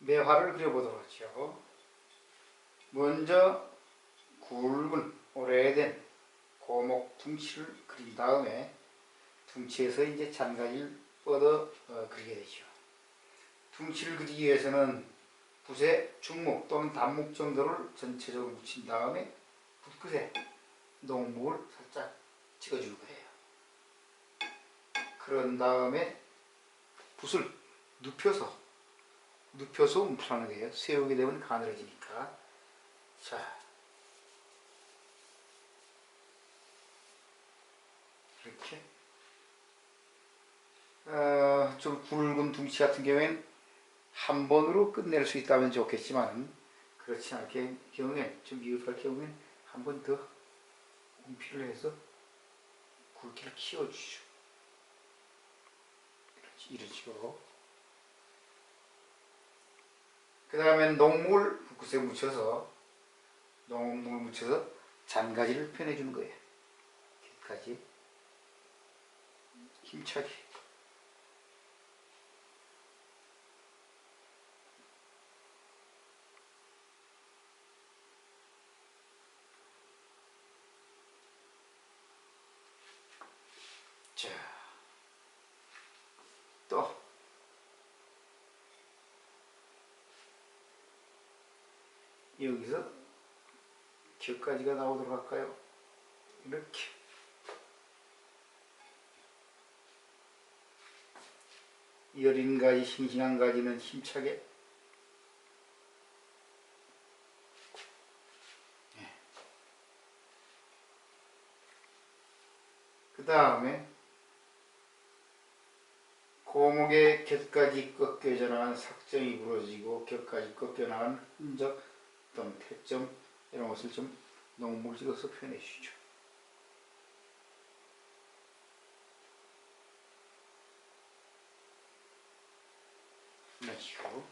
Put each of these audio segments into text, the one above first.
매화를 그려보도록 하죠. 먼저 굵은 오래된 고목 둥치를 그린 다음에 둥치에서 이제 잔가지를 뻗어 어, 그리게 되죠. 둥치를 그리기 위해서는 붓에 중목 또는 단목 정도를 전체적으로 묻힌 다음에 붓끝에 농목을 살짝 찍어줄 거예요. 그런 다음에 붓을 눕혀서 눕혀서 움푹하는 거예요. 세우게 되면 가늘어지니까. 자, 이렇게 어, 좀 굵은 둥치 같은 경우에는 한 번으로 끝낼 수 있다면 좋겠지만 그렇지 않게 경우엔 좀 미흡할 경우엔 한번 더 움피를 해서 굵기를 키워주죠. 이런 식으로. 그 다음에 농물 붓에 묻혀서 농물 묻혀서 잔가지를 펴내주는 거예요. 끝까지 힘차게. 자, 또 여기서 격까지가 나오도록 할까요? 이렇게. 여린 가지, 싱싱한 가지는 힘차게. 그 다음에 고목의 곁까지 꺾여져 나간 삭정이 부러지고 곁까지 꺾여 나간 흔적 또는 태점 이런 것을 좀 농물 찍어서 표현해 주시죠. 이런 식으로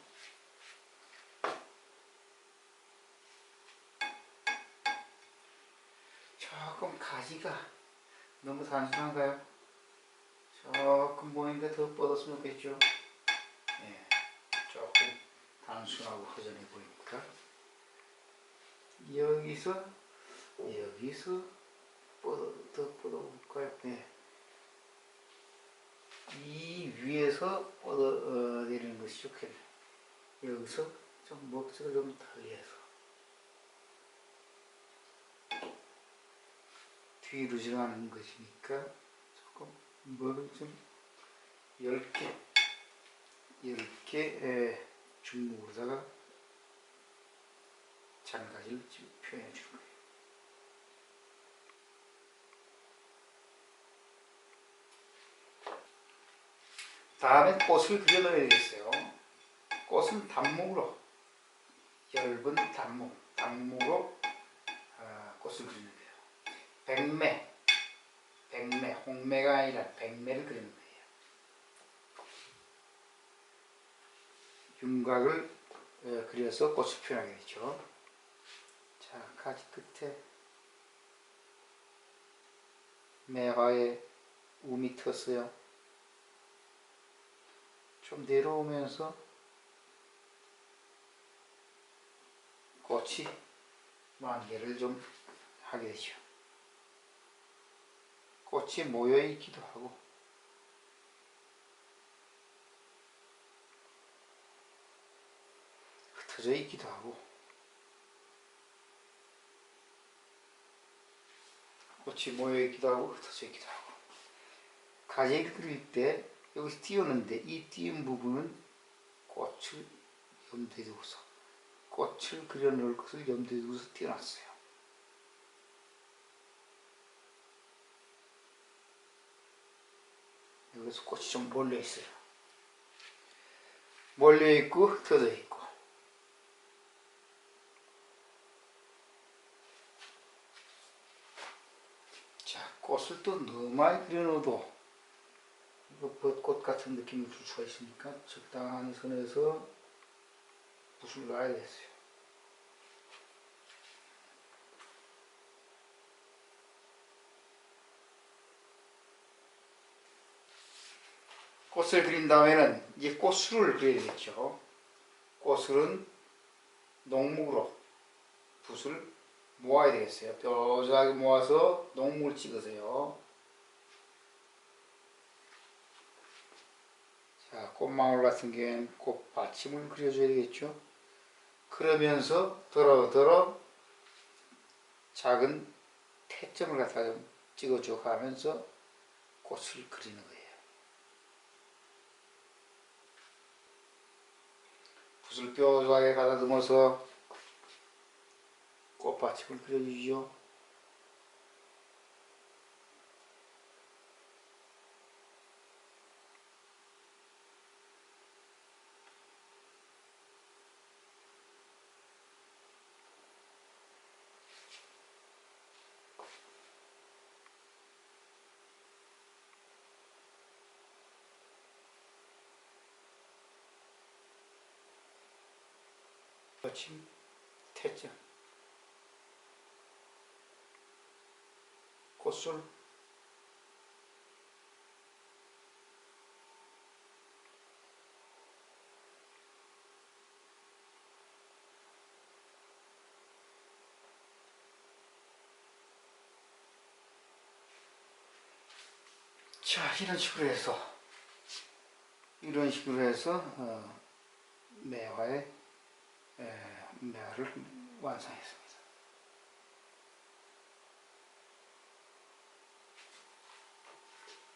조금 가지가 너무 단순한가요? 조금 보니까 더 뻗었으면 좋겠죠? 예, 조금 단순하고 허전해 보이니까 여기서 여기서 뻗어 더 뻗어볼까요? 네. 이 위에서 뻗어 어, 내리는 것이 좋겠네. 여기서 좀 목적을 좀 달리해서 뒤로 지나는 것이니까 조금 뭐를 좀 얇게 얇게 중목으로다가 잔가지를 지금 표현해 주는 거예요. 다음에 꽃을 그려 넣어야 되겠어요. 꽃은 단목으로 얇은 단목, 단목으로 어, 꽃을 그리는 거예요. 백매, 백매, 홍매가 아니라 백매를 그리는 거예요. 윤곽을 어, 그려서 꽃을 표현하게 되죠. 자, 가지 끝에 움이 텄어요. 좀 내려오면서 꽃이 만개를 좀 하게 되죠. 꽃이 모여 있기도 하고 흩어져 있기도 하고 꽃이 모여 있기도 하고 흩어져 있기도 하고 가지를 그릴 때 여기서 띄우는데 이 띄운 부분은 꽃을 염두에 두고서 꽃을 그려 넣을 것을 염두에 두고서 띄워놨어요. 여기서 꽃이 좀 몰려 있어요. 몰려 있고 흩어져 있고 자 꽃을 또 너무 많이 그려 넣어도 이거 벚꽃 같은 느낌을 줄 수가 있으니까 적당한 선에서 붓을 놔야 되겠어요. 꽃을 그린 다음에는 이제 꽃술을 그려야 되겠죠. 꽃을은 농목으로 붓을 모아야 되겠어요. 뾰족하게 모아서 농목을 찍으세요. 자, 꽃망울 같은 경우에는 꽃 받침을 그려줘야 되겠죠. 그러면서 더러더러 작은 태점을 갖다가 좀 찍어줘 가면서 꽃을 그리는 거예요. 붓을 뾰족하게 가다듬어서 꽃받침을 그려주죠. 받침, 태점, 꽃술, 자 이런 식으로 해서 이런 식으로 해서 어, 매화의 에, 매화를 완성했습니다.